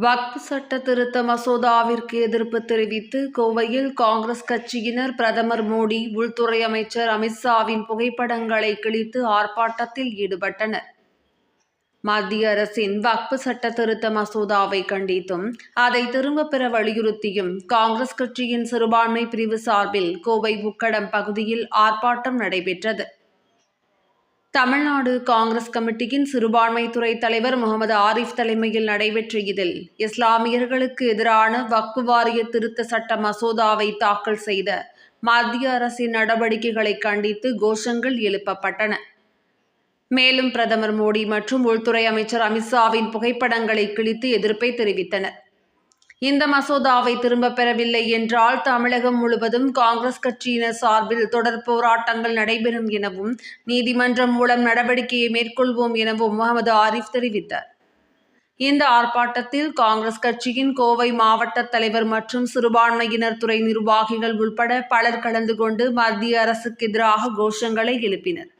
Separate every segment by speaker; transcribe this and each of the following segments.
Speaker 1: வக்ஃப் சட்ட திருத்த மசோதாவிற்கு எதிர்ப்பு தெரிவித்து கோவையில் காங்கிரஸ் கட்சியினர் பிரதமர் மோடி உள்துறை அமைச்சர் அமித்ஷாவின் புகைப்படங்களை கிழித்து ஆர்ப்பாட்டத்தில் ஈடுபட்டனர். மத்திய அரசின் வக்பு சட்ட திருத்த மசோதாவை கண்டித்தும் அதை திரும்பப் பெற வலியுறுத்தியும் காங்கிரஸ் கட்சியின் சிறுபான்மை பிரிவு சார்பில் கோவை உக்கடம் பகுதியில் ஆர்ப்பாட்டம் நடைபெற்றது. தமிழ்நாடு காங்கிரஸ் கமிட்டியின் சிறுபான்மைத்துறை தலைவர் முகமது ஆரிஃப் தலைமையில் நடைபெற்ற இதில் இஸ்லாமியர்களுக்கு எதிரான வக்பு வாரிய திருத்த சட்ட மசோதாவை தாக்கல் செய்த மத்திய அரசின் நடவடிக்கைகளை கண்டித்து கோஷங்கள் எழுப்பப்பட்டன. மேலும் பிரதமர் மோடி மற்றும் உள்துறை அமைச்சர் அமித்ஷாவின் புகைப்படங்களை கிழித்து எதிர்ப்பை தெரிவித்தனர். இந்த மசோதாவை திரும்பப் பெறவில்லை என்றால் தமிழகம் முழுவதும் காங்கிரஸ் கட்சியினர் சார்பில் தொடர் போராட்டங்கள் நடைபெறும் எனவும் நீதிமன்றம் மூலம் நடவடிக்கையை மேற்கொள்வோம் எனவும் முகமது ஆரிஃப் தெரிவித்தார். இந்த ஆர்ப்பாட்டத்தில் காங்கிரஸ் கட்சியின் கோவை மாவட்ட தலைவர் மற்றும் சிறுபான்மையினர் துறை நிர்வாகிகள் உள்பட பலர் கலந்து கொண்டு மத்திய அரசுக்கு எதிராக கோஷங்களை எழுப்பினர்.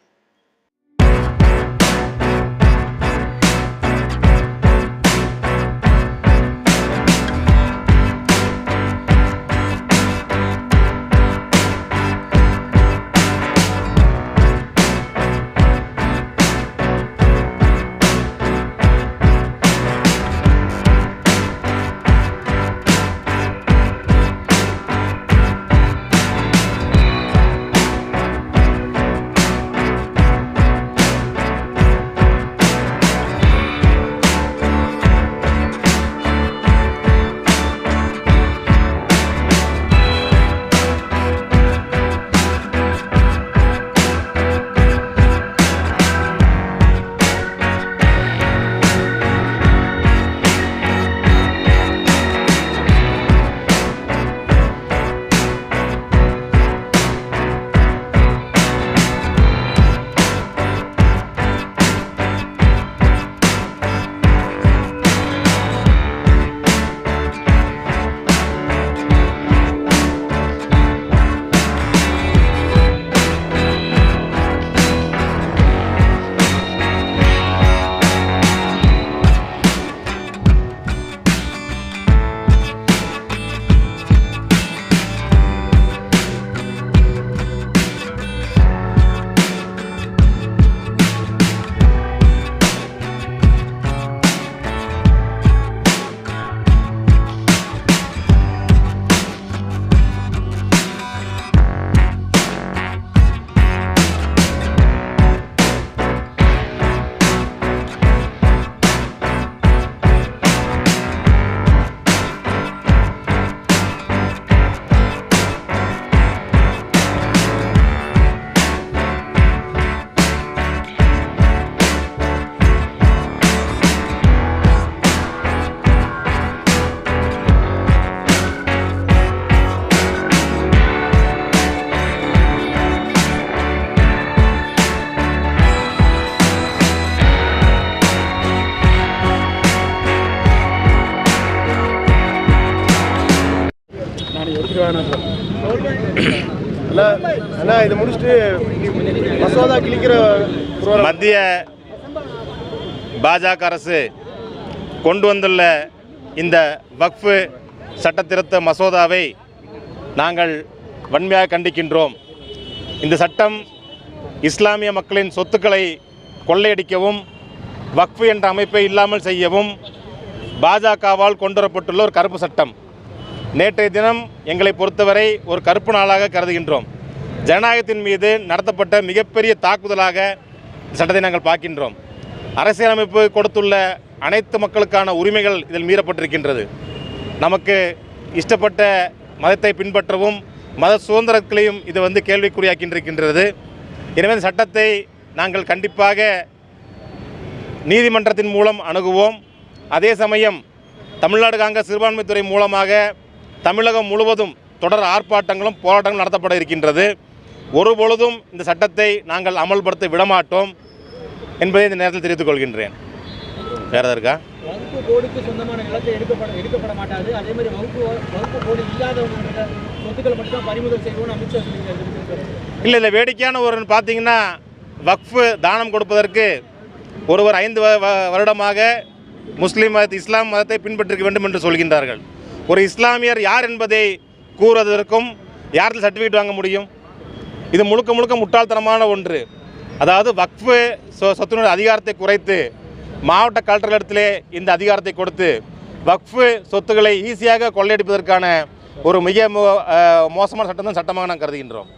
Speaker 2: வேணாம் அண்ணா அண்ணா இதை முடிச்சுட்டு மசோதா கிழிக்கிற
Speaker 3: மத்திய பாஜக அரசு கொண்டு வந்துள்ள இந்த வக்ஃபு சட்டத்திருத்த மசோதாவை நாங்கள் வன்மையாக கண்டிக்கின்றோம். இந்த சட்டம் இஸ்லாமிய மக்களின் சொத்துக்களை கொள்ளையடிக்கவும் வக்ஃபு என்ற அமைப்பை இல்லாமல் செய்யவும் பாஜகவால் கொண்டு வரப்பட்டுள்ள ஒரு கருப்பு சட்டம். நேற்றைய தினம் எங்களை பொறுத்தவரை ஒரு கருப்பு நாளாக கருதுகின்றோம். ஜனநாயகத்தின் மீது நடத்தப்பட்ட மிகப்பெரிய தாக்குதலாக சட்டத்தை நாங்கள் பார்க்கின்றோம். அரசியலமைப்பு கொடுத்துள்ள அனைத்து மக்களுக்கான உரிமைகள் இதில் மீறப்பட்டிருக்கின்றது. நமக்கு இஷ்டப்பட்ட மதத்தை பின்பற்றவும் மத சுதந்திரங்களையும் இது வந்து கேள்விக்குறியாக்கின்றிருக்கின்றது. எனவே இந்த சட்டத்தை நாங்கள் கண்டிப்பாக நீதிமன்றத்தின் மூலம் அணுகுவோம். அதே சமயம் தமிழ்நாடு காங்கிரஸ் சிறுபான்மைத்துறை மூலமாக தமிழகம் முழுவதும் தொடர் ஆர்ப்பாட்டங்களும் போராட்டங்களும் நடத்தப்பட இருக்கின்றது. ஒருபொழுதும் இந்த சட்டத்தை நாங்கள் அமல்படுத்த விடமாட்டோம் என்பதை இந்த நேரத்தில் தெரிவித்துக் கொள்கின்றேன். வேறு எதாவது இருக்கா?
Speaker 4: வகுப்பு போர்டுக்கு சொந்தமான நிலத்தை எடுக்கப்பட எடுக்கப்பட மாட்டாது அதே மாதிரி வகுப்பு வகுப்பு போர்டு இல்லாதவங்க சொத்துக்கள் மட்டும் தான் பறிமுதல் செய்வோம்னு அமித்ஷா சொல்லியிருக்காரு.
Speaker 3: இல்லை இல்லை வேடிக்கையான ஒரு பார்த்தீங்கன்னா வக்ஃபு தானம் கொடுப்பதற்கு ஒருவர் ஐந்து வருடமாக முஸ்லீம் மதத்தை இஸ்லாம் மதத்தை பின்பற்றிக்க வேண்டும் என்று சொல்கின்றார்கள். ஒரு இஸ்லாமியர் யார் என்பதை கூறுவதற்கும் யாரில் சர்டிஃபிகேட் வாங்க முடியும்? இது முழுக்க முழுக்க முட்டாள்தனமான ஒன்று. அதாவது வக்ஃபு சொ சொத்தினுடைய அதிகாரத்தை குறைத்து மாவட்ட கலெக்டரிடத்திலே இந்த அதிகாரத்தை கொடுத்து வக்ஃபு சொத்துக்களை ஈஸியாக கொள்ளையடிப்பதற்கான ஒரு மிக மோ- மோசமான சட்டம் தான் சட்டமாக நாம் கருதுகின்றோம்.